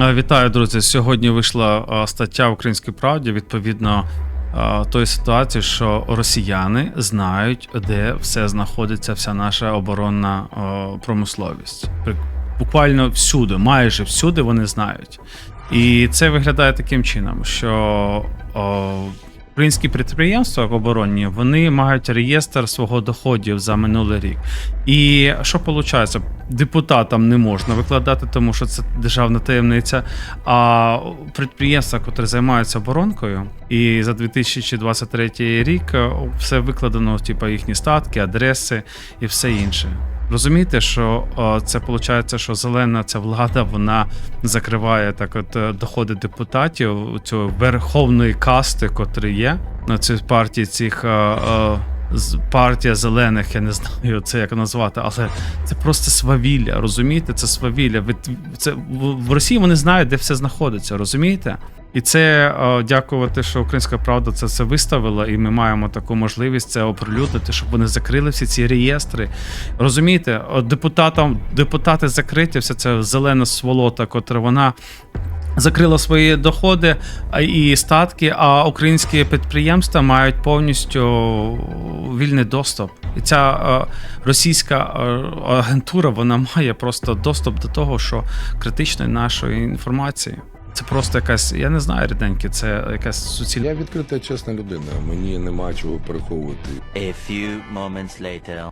Е, Вітаю, друзі. Сьогодні вийшла е, стаття в Українській правді відповідно е, тої ситуації, що росіяни знають, де все знаходиться, вся наша оборонна промисловість. Буквально всюди, майже всюди вони знають. І це виглядає таким чином, що українські підприємства оборонні вони мають реєстр свого доходів за минулий рік. І що виходить? Депутатам не можна викладати, тому що це державна таємниця. А підприємства, які займаються оборонкою, і за 2023 рік все викладено, типу їхні статки, адреси і все інше. Розумієте, що о, це виходить, що зелена ця влада вона закриває так, от е, доходи депутатів цієї верховної касти, котрі є на цій партії цих. О, е, з- Партія зелених, я не знаю це як назвати, але це просто свавілля, розумієте? Це свавілля. Це в Росії вони знають, де все знаходиться, розумієте? І це дякувати, що Українська Правда це все виставила, і ми маємо таку можливість це оприлюднити, щоб вони закрили всі ці реєстри. Розумієте, депутатам депутати закриті, вся ця зелена сволота, котра вона закрила свої доходи і статки. А українські підприємства мають повністю вільний доступ. І ця е, російська е, агентура вона має просто доступ до того, що критичної нашої інформації. Це просто якась, я не знаю, ріденьки, це якась суцільна. Я відкрита, чесна людина. Мені нема чого переховувати. A few moments later.